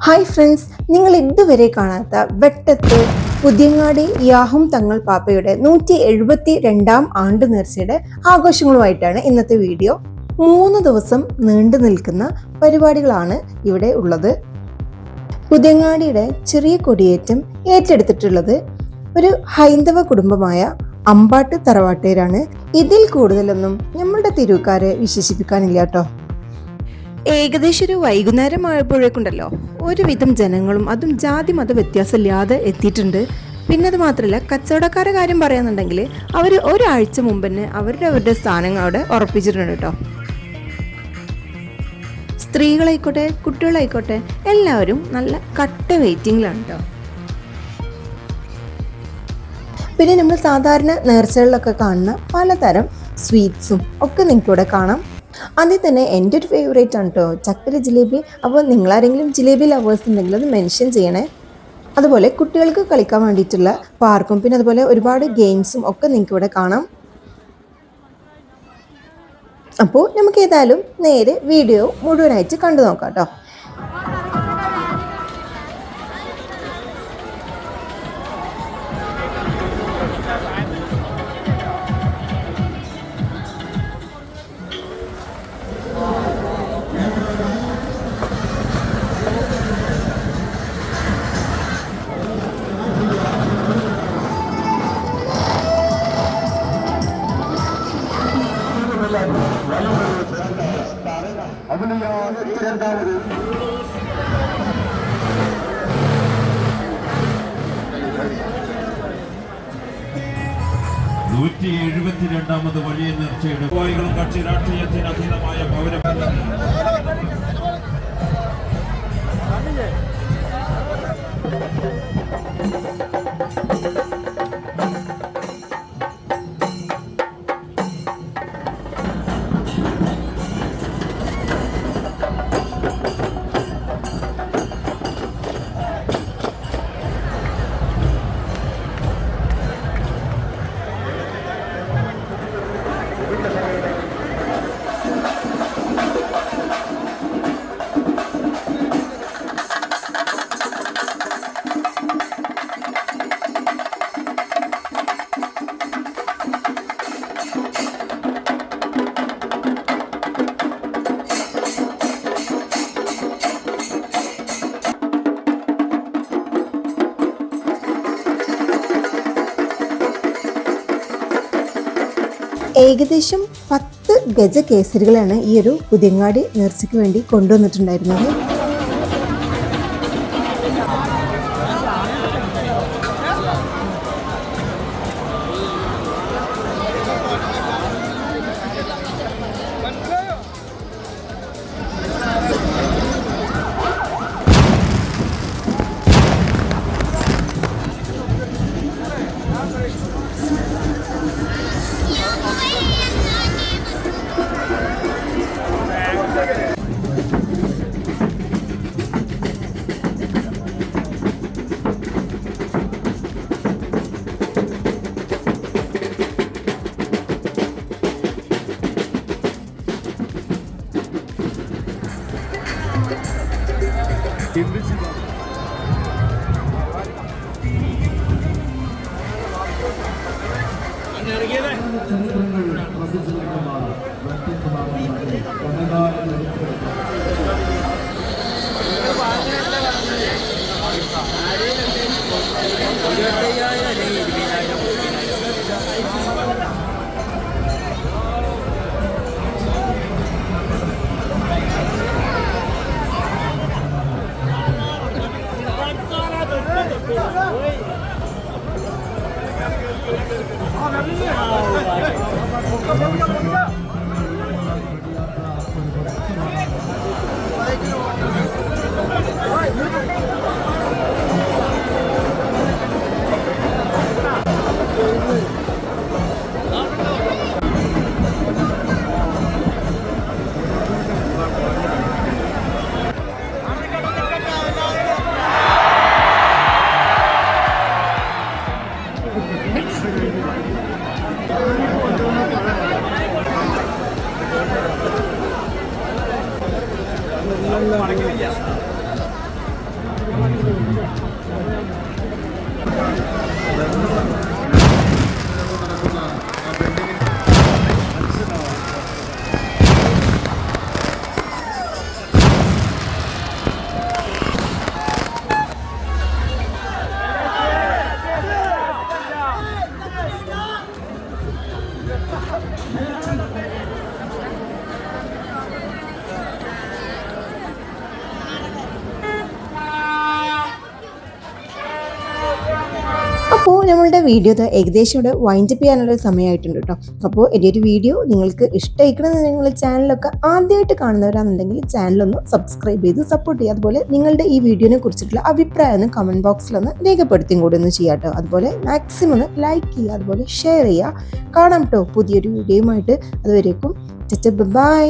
Hi friends നിങ്ങൾ ഇതുവരെ കാണാത്ത വെട്ടത്ത് പുതിയങ്ങാടി യാഹും തങ്ങൾ പാപ്പയുടെ നൂറ്റി എഴുപത്തി രണ്ടാം ആണ്ട് നേർച്ചയുടെ ആഘോഷങ്ങളുമായിട്ടാണ് ഇന്നത്തെ വീഡിയോ. മൂന്ന് ദിവസം നീണ്ടു നിൽക്കുന്ന പരിപാടികളാണ് ഇവിടെ ഉള്ളത്. പുതിയങ്ങാടിയുടെ ചെറിയ കൊടിയേറ്റം ഏറ്റെടുത്തിട്ടുള്ളത് ഒരു ഹൈന്ദവ കുടുംബമായ അമ്പാട്ട് തറവാട്ടേരാണ് ഇതിൽ കൂടുതലൊന്നും നമ്മളുടെ തിരുക്കാരെ വിശേഷിപ്പിക്കാനില്ല കേട്ടോ. ഏകദേശം ഒരു വൈകുന്നേരം ആയപ്പോഴേക്കുണ്ടല്ലോ. ഒരുവിധം ജനങ്ങളും അതും ജാതി മത വ്യത്യാസമില്ലാതെ എത്തിയിട്ടുണ്ട്. പിന്നെ അത് മാത്രമല്ല കച്ചവടക്കാരുടെ കാര്യം പറയാന്നുണ്ടെങ്കിൽ അവർ ഒരാഴ്ച മുമ്പ് തന്നെ അവരുടെ അവരുടെ സ്ഥാനങ്ങൾ അവിടെ ഉറപ്പിച്ചിട്ടുണ്ട് കേട്ടോ. സ്ത്രീകളായിക്കോട്ടെ കുട്ടികളായിക്കോട്ടെ എല്ലാവരും നല്ല കട്ട വെയിറ്റിംഗിലാണ് കേട്ടോ. പിന്നെ നമ്മൾ സാധാരണ നേർച്ചകളിലൊക്കെ കാണുന്ന പലതരം സ്വീറ്റ്സും ഒക്കെ നിങ്ങൾക്കിവിടെ കാണാം. അതിൽ തന്നെ എന്റെ ഒരു ഫേവറേറ്റ് ആണ് കേട്ടോ ചക്കര ജിലേബി. അപ്പോൾ നിങ്ങളാരെങ്കിലും ജിലേബി ലവേഴ്സ് ഉണ്ടെങ്കിൽ അത് മെൻഷൻ ചെയ്യണേ. അതുപോലെ കുട്ടികൾക്ക് കളിക്കാൻ വേണ്ടിയിട്ടുള്ള പാർക്കും പിന്നെ അതുപോലെ ഒരുപാട് ഗെയിംസും ഒക്കെ നിങ്ങൾക്ക് ഇവിടെ കാണാം. അപ്പോൾ നമുക്ക് ഏതായാലും നേരെ വീഡിയോ മുഴുവനായിട്ട് കണ്ടു നോക്കാം കേട്ടോ നൂറ്റി എഴുപത്തിരണ്ടാമത് വലിയ നേർച്ചയുടെ ഭായികളും കക്ഷി രാഷ്ട്രീയത്തിന് അധീനമായ പൗര ഏകദേശം പത്ത് ഗജ കേസരികളാണ് ഈ ഒരു പുതിയങ്ങാടി നേർച്ചയ്ക്ക് വേണ്ടി കൊണ്ടുവന്നിട്ടുണ്ടായിരുന്നത്. ഇറങ്ങിയത്? Oh, that's it. Oh, my God. Oh, my God. Oh, my God. നിന്ന് അപ്പോൾ നമ്മളുടെ വീഡിയോ ഇത് ഏകദേശം ഇവിടെ വൈൻഡപ്പ് ചെയ്യാനുള്ള സമയമായിട്ടുണ്ട് കേട്ടോ. അപ്പോൾ എന്റെ ഒരു വീഡിയോ നിങ്ങൾക്ക് ഇഷ്ടമായിക്കണമെന്ന് നിങ്ങൾ ചാനലൊക്കെ ആദ്യമായിട്ട് കാണുന്നവരാണെന്നുണ്ടെങ്കിൽ ചാനലൊന്ന് സബ്സ്ക്രൈബ് ചെയ്ത് സപ്പോർട്ട് ചെയ്യുക. അതുപോലെ നിങ്ങളുടെ ഈ വീഡിയോനെ കുറിച്ചിട്ടുള്ള അഭിപ്രായം ഒന്ന് കമന്റ് ബോക്സിലൊന്ന് രേഖപ്പെടുത്തിയും കൂടി ഒന്ന് ചെയ്യാം കേട്ടോ. അതുപോലെ മാക്സിമം ഒന്ന് ലൈക്ക് ചെയ്യുക അതുപോലെ ഷെയർ ചെയ്യുക. കാണാം കേട്ടോ പുതിയൊരു വീഡിയോയുമായിട്ട് അതുവരേക്കും ബൈ